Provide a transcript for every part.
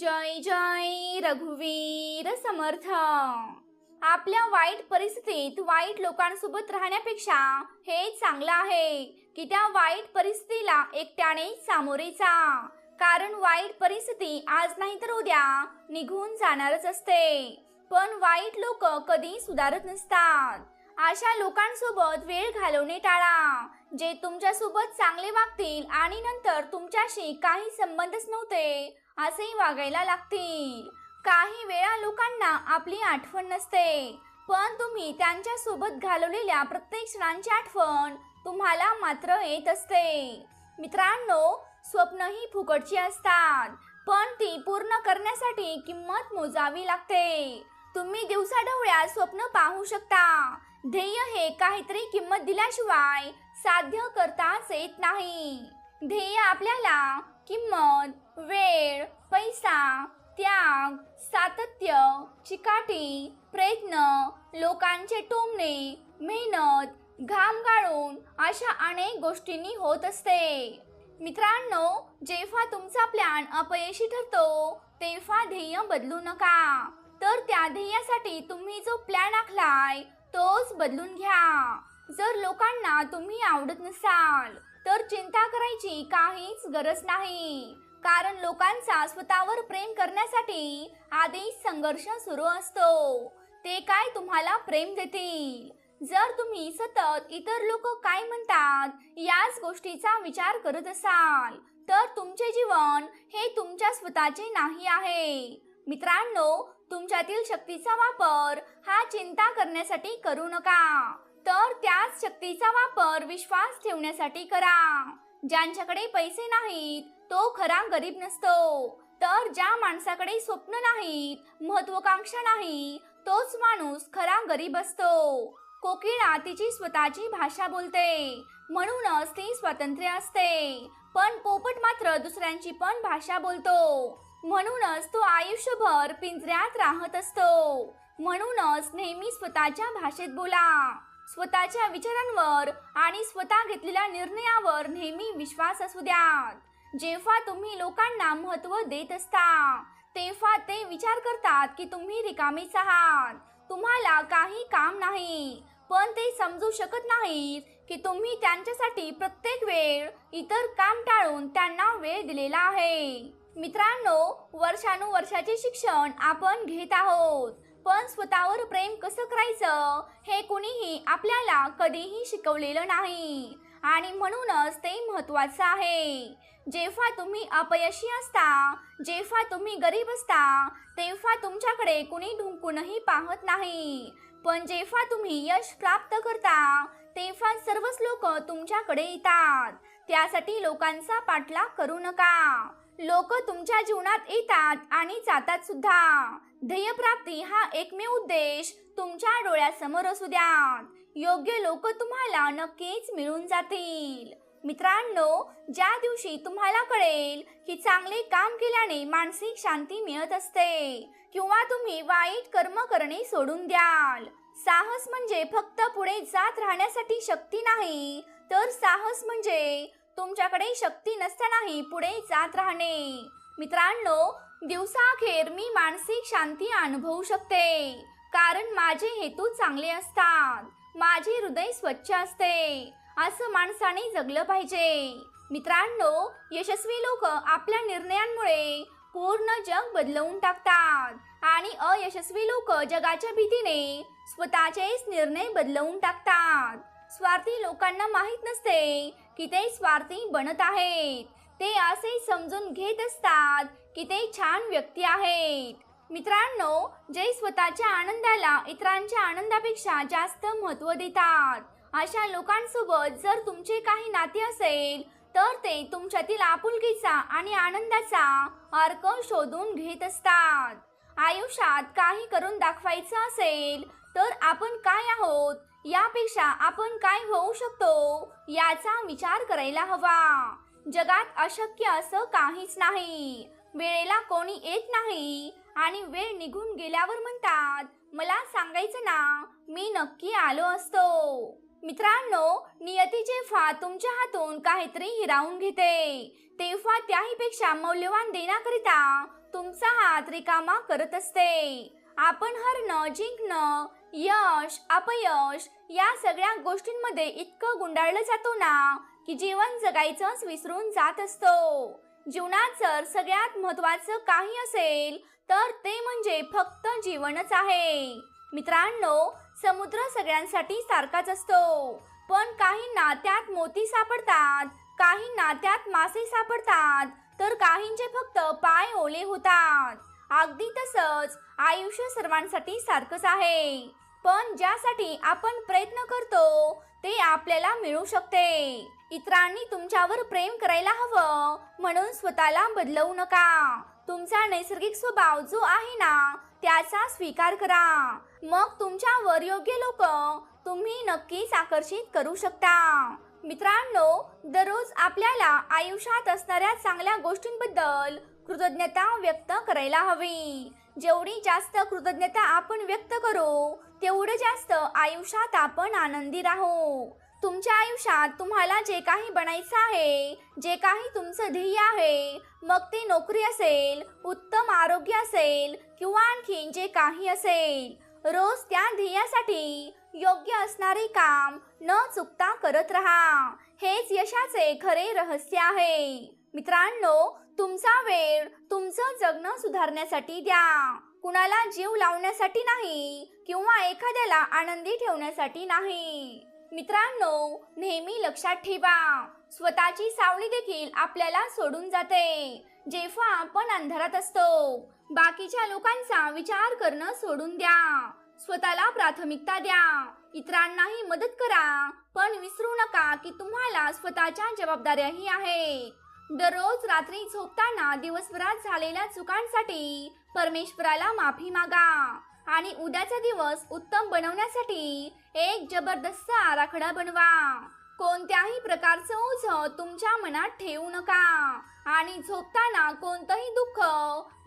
जय जय रघुवीर समर्थ. आपल्या वाईट परिस्थितीत वाईट लोकांसोबत राहण्यापेक्षा हे चांगलं आहे की त्या वाईट परिस्थितीला एकट्याने सामोरे जा कारण वाईट परिस्थिती आज नाही तर उद्या निघून जाणारच असते. पण वाईट लोक कधी सुधारत नसतात. अशा लोकांसोबत वेळ घालवणे टाळा जे तुमच्यासोबत चांगले वागतील आणि नंतर तुमच्याशी काही संबंधच नव्हते असेही वागायला लागतील. काही वेळा लोकांना आपली आठवण नसते पण तुम्ही त्यांच्यासोबत घालवलेल्या प्रत्येक क्षणांची आठवण तुम्हाला मात्र येत असते. मित्रांनो स्वप्न ही फुकटची असतात पण ती पूर्ण करण्यासाठी किंमत मोजावी लागते. तुम्ही दिवसाढवळ्या स्वप्न पाहू शकता. ध्येय हे काहीतरी किंमत दिल्याशिवाय साध्य करताच येत नाही. ध्येय आपल्याला किंमत वेळ पैसा त्याग सातत्य चिकाटी प्रयत्न लोकांचे टोमणे मेहनत घाम गाळून अशा अनेक गोष्टींनी होत असते. मित्रांनो जेव्हा तुमचा प्लॅन अपयशी ठरतो तेव्हा ध्येय बदलू नका. तर त्या ध्येयासाठी तुम्ही जो प्लॅन आखलाय तोच बदलून घ्या. जर लोकांना तुम्ही आवडत नसाल तर चिंता करायची काहीच गरज नाही. कारण लोकांचा स्वतःवर प्रेम करण्यासाठी आधीच संघर्ष सुरू असतो. ते काय तुम्हाला प्रेम देतील? जर तुम्ही सतत इतर लोक काय म्हणतात याच गोष्टीचा विचार करत असाल तर तुमचे जीवन हे तुमच्या स्वतःचे नाही आहे. मित्रांनो तुमच्यातील शक्तीचा वापर हा चिंता करण्यासाठी करू नका. तर त्याच शक्तीचा वापर विश्वास ठेवण्यासाठी करा. ज्यांच्याकडे पैसे नाहीत तो खरा गरीब नसतो. तर ज्या माणसाकडे स्वप्न नाहीत महत्वाकांक्षा नाही तोच माणूस खरा गरीब असतो. कोकिळा तिची स्वतःची भाषा बोलते. म्हणूनच ती स्वातंत्र्य असते. पण पोपट मात्र दुसऱ्यांची पण भाषा बोलतो. म्हणूनच तो आयुष्यभर पिंजऱ्यात राहत असतो. म्हणूनच नेहमी स्वतःच्या भाषेत बोला. स्वतःच्या विचारांवर आणि स्वतः घेतलेल्या निर्णयावर नेहमी विश्वास असू द्या. जेव्हा तुम्ही लोकांना महत्त्व देत असता तेव्हा ते विचार करतात की तुम्ही रिकामेच आहात. तुम्हाला काही काम नाही पण ते समजू शकत नाहीत की तुम्ही त्यांच्यासाठी प्रत्येक वेळ इतर काम टाळून त्यांना वेळ दिलेला आहे. मित्रांनो वर्षानुवर्षाचे शिक्षण आपण घेत आहोत. पण स्वतःवर प्रेम कसं करायचं हे कुणीही आपल्याला कधीही शिकवलेलं नाही. आणि म्हणूनच ते महत्वाचं आहे. जेव्हा तुम्ही अपयशी असता जेव्हा तुम्ही गरीब असता तेव्हा तुमच्याकडे कुणी ढुंकूनही पाहत नाही. पण जेव्हा तुम्ही यश प्राप्त करता तेव्हा सर्वच लोक तुमच्याकडे येतात. त्यासाठी लोकांचा पाठलाग करू नका. लोक तुमच्या जीवनात येतात आणि जातात सुद्धा. ध्येयप्राप्ती हा एकमेव उद्देश तुमच्या डोळ्यासमोर असू द्या योग्य लोक तुम्हाला नक्कीच मिळून जातील. मित्रांनो ज्या दिवशी तुम्हाला कळेल की चांगले काम केल्याने मानसिक शांती मिळत असते किंवा तुम्ही वाईट कर्म करणे सोडून द्याल. साहस म्हणजे फक्त पुढे जात राहण्यासाठी शक्ती नाही तर साहस म्हणजे तुमच्याकडे शक्ती नसतानाही पुढे जात राहणे. मित्रांनो दिवसाखेर मी मानसिक शांती अनुभवू शकते. कारण माझे हेतू चांगले असतात. माझे हृदय स्वच्छ असते. असं माणसाने जगलं पाहिजे. मित्रांनो यशस्वी लोक आपल्या निर्णयांमुळे पूर्ण जग बदलवून टाकतात. आणि अयशस्वी लोक जगाच्या भीतीने स्वतःचेच निर्णय बदलवून टाकतात. स्वार्थी लोकांना माहीत नसते की ते स्वार्थी बनत आहेत. ते असे समजून घेत असतात की ते छान व्यक्ती आहेत. मित्रांनो जे स्वतःच्या आनंदाला इतरांच्या आनंदापेक्षा जास्त महत्त्व देतात. अशा लोकांसोबत जर तुमचे काही नाते असेल तर ते तुमच्यातील आपुलकीचा आणि आनंदाचा अर्क शोधून घेत असतात. आयुष्यात काही करून दाखवायचं असेल तर आपण काय आहोत? यापेक्षा आपण काय होऊ शकतो याचा विचार करायला हवा. जगात अशक्य असं काहीच नाही. वेळेला कोणी येत नाही आणि वेळ निघून गेल्यावर म्हणतात मला सांगायचं ना मी नक्की आलो असतो. मित्रांनो नियतीचे जेव्हा तुमच्या हातून काहीतरी हिरावून घेते तेव्हा त्याहीपेक्षा मौल्यवान देण्याकरिता तुमचा हात रिकामा करत असते. आपण हरणं जिंकणं यश अपयश या सगळ्या गोष्टींमध्ये इतकं गुंडाळलं जातो ना की जीवन जगायचंच विसरून जात असतो. जीवनात जर सगळ्यात महत्वाचं काही असेल तर ते म्हणजे फक्त जीवनच आहे. मित्रांनो समुद्र सगळ्यांसाठी सारखाच असतो. पण काहींना त्यात मोती सापडतात काहींना त्यात मासे सापडतात तर काहींचे फक्त पाय ओले होतात. अगदी तसंच आयुष्य सर्वांसाठी सारखंच आहे. पण ज्यासाठी आपण प्रयत्न करतो ते आपल्याला मिळू शकते. इतरांनी तुमच्यावर प्रेम करायला हवं म्हणून स्वतःला बदलवू नका. तुमचा नैसर्गिक स्वभाव जो आहे ना त्याचा स्वीकार करा. मग तुमच्यावर योग्य लोक तुम्ही नक्कीच आकर्षित करू शकता. मित्रांनो दररोज आपल्याला आयुष्यात असणाऱ्या चांगल्या गोष्टींबद्दल कृतज्ञता व्यक्त करायला हवी. जेवढी जास्त कृतज्ञता आपण व्यक्त करू तेवढं जास्त आयुष्यात आपण आनंदी राहू. तुमच्या आयुष्यात तुम्हाला जे काही बनायचं आहे जे काही तुमचं ध्येय आहे मग ते नोकरी असेल उत्तम आरोग्य असेल किंवा आणखीन जे काही असेल रोज त्या ध्येयासाठी योग्य असणारे काम न चुकता करत राहा. हेच यशाचे खरे रहस्य आहे. मित्रांनो तुमचा वेळ तुमचं जगणं सुधारण्यासाठी द्या. कुणाला जीव लावण्यासाठी नाही किंवा एखाद्याला आनंदी ठेवण्यासाठी नाही. मित्रांनो नेहमी लक्षात ठेवा स्वतःची सावली देखील आपल्याला सोडून जाते. जेव्हा आपण अंधारात असतो बाकीच्या लोकांचा विचार करणं सोडून द्या. स्वतःला प्राथमिकता द्या. इतरांनाही मदत करा. पण विसरू नका की तुम्हाला स्वतःच्या जबाबदाऱ्याही आहेत. दररोज रात्री झोपताना दिवसभरात झालेल्या चुकांसाठी परमेश्वराला माफी मागा आणि उद्याचा दिवस उत्तम बनवण्यासाठी एक जबरदस्त आराखडा बनवा. कोणत्याही प्रकारचं ओझ तुमच्या मनात ठेवू नका आणि झोपताना कोणतंही दुःख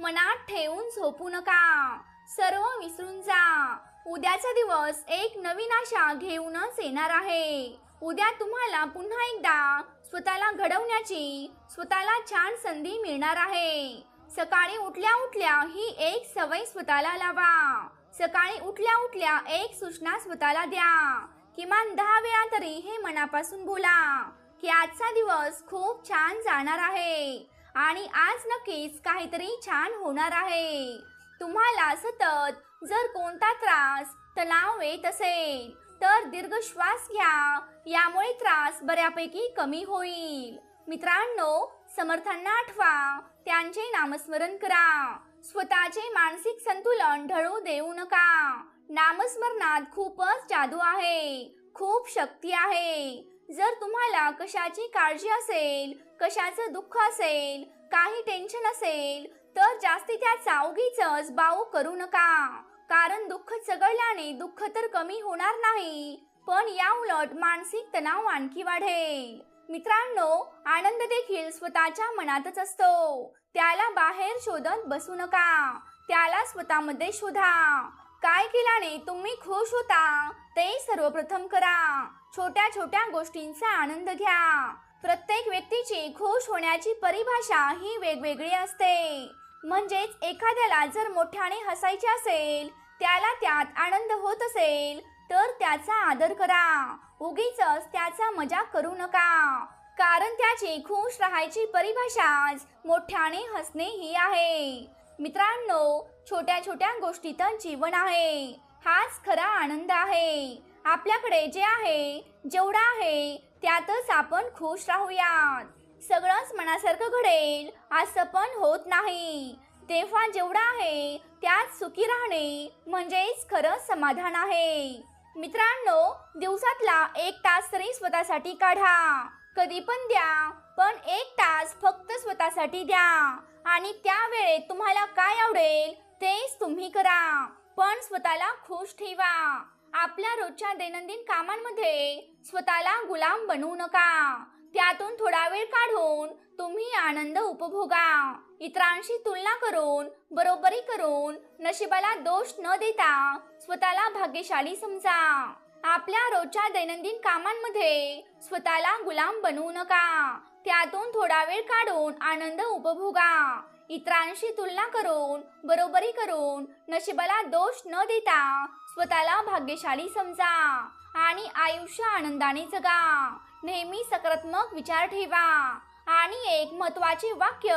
मनात ठेवून झोपू नका. सर्व विसरून जा. उद्याचा दिवस एक नवीन आशा घेऊनच येणार आहे. उद्या तुम्हाला पुन्हा एकदा स्वतःला घडवण्याची स्वतःला छान संधी मिळणार आहे. सकाळी उठल्या उठल्या ही एक सवय स्वतःला लावा. सकाळी उठल्या उठल्या एक सूचना स्वतःला द्या. किमान दहा वेळा तरी हे मनापासून बोला की आजचा दिवस खूप छान जाणार आहे आणि आज नक्कीच काहीतरी छान होणार आहे. तुम्हाला सतत जर कोणता त्रास तणाव येत असेल तर दीर्घ श्वास घ्या. यामुळे त्रास बऱ्यापैकी कमी होईल. मित्रांनो समर्थांना आठवा. त्यांचे नामस्मरण करा. स्वतःचे मानसिक संतुलन ढळू देऊ नका. नामस्मरणात खूपच जादू आहे. खूप शक्ती आहे. जर तुम्हाला कशाची काळजी असेल कशाचं दुःख असेल काही टेन्शन असेल तर जास्ती त्याचा उगीच बाऊ करू नका. कारण दुःख चगळल्याने दुःख तर कमी होणार नाही पण या उलट मानसिक तणाव आणखी वाढेल. मित्रांनो आनंद देखील स्वतःच्या मनातच असतो. त्याला बाहेर शोधत बसू नका. त्याला स्वतःमध्ये शोधा. काय केल्याने तुम्ही खुश होता ते सर्वप्रथम करा. छोट्या छोट्या गोष्टींचा आनंद घ्या. प्रत्येक व्यक्तीची खुश होण्याची परिभाषा ही वेगवेगळी असते. म्हणजेच एखाद्याला जर मोठ्याने हसायचे असेल त्याला त्यात आनंद होत असेल तर त्याचा आदर करा. उगीच त्याचा मजाक करू नका. कारण त्याची खुश राहायची परिभाषाच मोठ्याने हसणे ही आहे. मित्रांनो छोट्या छोट्या गोष्टीतच जीवन आहे. हाच खरा आनंद आहे. आपल्याकडे जे आहे जेवढा आहे त्यातच आपण खुश राहूयात. सगळंच मनासारखं घडेल असं पण होत नाही. तेव्हा जेवढं आहे त्यात सुखी राहणे म्हणजेच खरं समाधान आहे. मित्रांनो दिवसातला एक तास तरी स्वतःसाठी काढा. कधी पण द्या पण एक तास फक्त स्वतःसाठी द्या. आणि त्या वेळेत तुम्हाला काय आवडेल तेच तुम्ही करा. पण स्वतःला खुश ठेवा. आपल्या रोजच्या दैनंदिन कामांमध्ये स्वतःला गुलाम बनवू नका. त्यातून थोडा वेळ काढून तुम्ही आनंद उपभोगा. इतरांशी तुलना करून बरोबरी करून नशिबाला दोष न देता स्वतःला भाग्यशाली समजा. आपल्या रोजच्या दैनंदिन कामांमध्ये स्वतःला गुलाम बनवू नका. त्यातून थोडा वेळ काढून आनंद उपभोगा. इतरांशी तुलना करून बरोबरी करून नशिबाला दोष न देता स्वतःला भाग्यशाली समजा आणि आयुष्य आनंदाने जगा. नेहमी सकारात्मक विचार ठेवा. आणि एक महत्त्वाचे वाक्य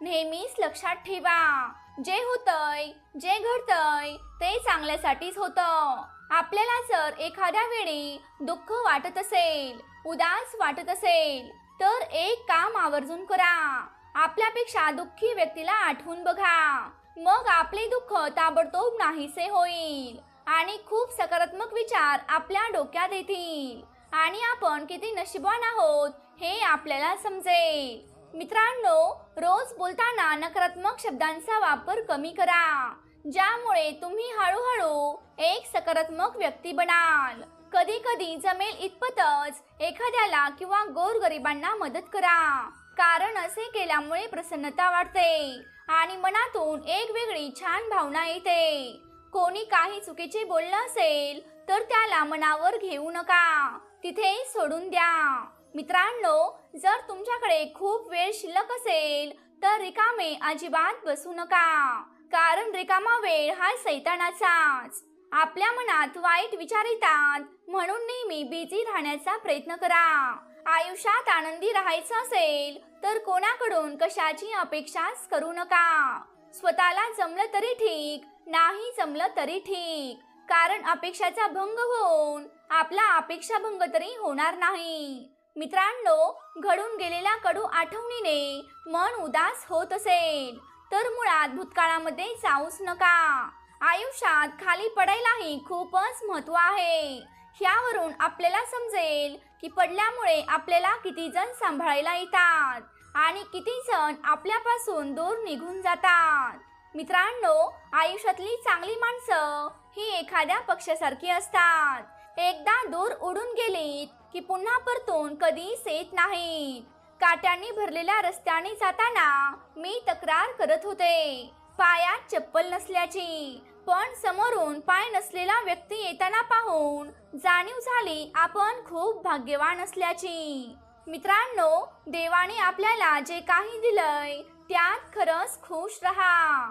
नेहमीच लक्षात ठेवा. जे होतंय जे घडतंय ते चांगल्यासाठीच होतं. आपल्याला जर एखाद्या वेळी दुःख वाटत असेल उदास वाटत असेल तर एक काम आवर्जून करा. आपल्यापेक्षा दुःखी व्यक्तीला आठवून बघा. मग आपले दुःख ताबडतोब नाहीसे होईल आणि खूप सकारात्मक विचार आपल्या डोक्यात येतील. आणि आपण किती नशिबान आहोत हे आपल्याला समजेल. मित्रांनो रोज बोलताना नकारात्मक शब्दांचा वापर कमी करा ज्यामुळे तुम्ही हळूहळू एक सकारात्मक व्यक्ती बनाल. कधी कधी जमेल इतपतच एखाद्याला किंवा गोरगरिबांना मदत करा. कारण असे केल्यामुळे प्रसन्नता वाढते आणि मनातून एक वेगळी छान भावना येते. कोणी काही चुकीचे बोललं असेल तर त्याला मनावर घेऊ नका. तिथे सोडून द्या. मित्रांनो जर तुमच्याकडे खूप वेळ शिल्लक असेल तर रिकामे अजिबात बसू नका. कारण रिकामा वेळ हा सैतानाचाच. आपल्या मनात वाईट विचार येतात म्हणून नेहमी बिझी राहण्याचा प्रयत्न करा. आयुष्यात आनंदी राहायचं असेल तर कोणाकडून कशाची अपेक्षाच करू नका. स्वतःला जमलं तरी ठीक नाही जमलं तरी ठीक. कारण अपेक्षाचा भंग होऊन आपला अपेक्षा भंग तरी होणार नाही. मित्रांनो घडून गेलेल्या कडू आठवणीने मन उदास होत असेल. तर मुळात भूतकाळामध्ये जाऊच नका. आयुष्यात खाली पडायलाही खूपच महत्त्व आहे. ह्यावरून आपल्याला समजेल की पडल्यामुळे आपल्याला किती जण सांभाळायला येतात आणि किती जण आपल्यापासून दूर निघून जातात. मित्रांनो आयुष्यातली चांगली माणसं ही एखाद्या पक्षासारखी असतात. एकदा दूर उडून गेलीत की पुन्हा परतून कधीच येत नाहीत. काट्यांनी भरलेल्या रस्त्याने जाताना मी तक्रार करत होते. पायात चप्पल नसल्याची. पण समोरून पाय नसलेला व्यक्ती येताना पाहून जाणीव झाली आपण खूप भाग्यवान असल्याची. मित्रांनो देवाने आपल्याला जे काही दिलंय त्यात खरंच खुश रहा.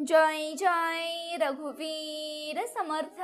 जय जय रघुवीर समर्थ।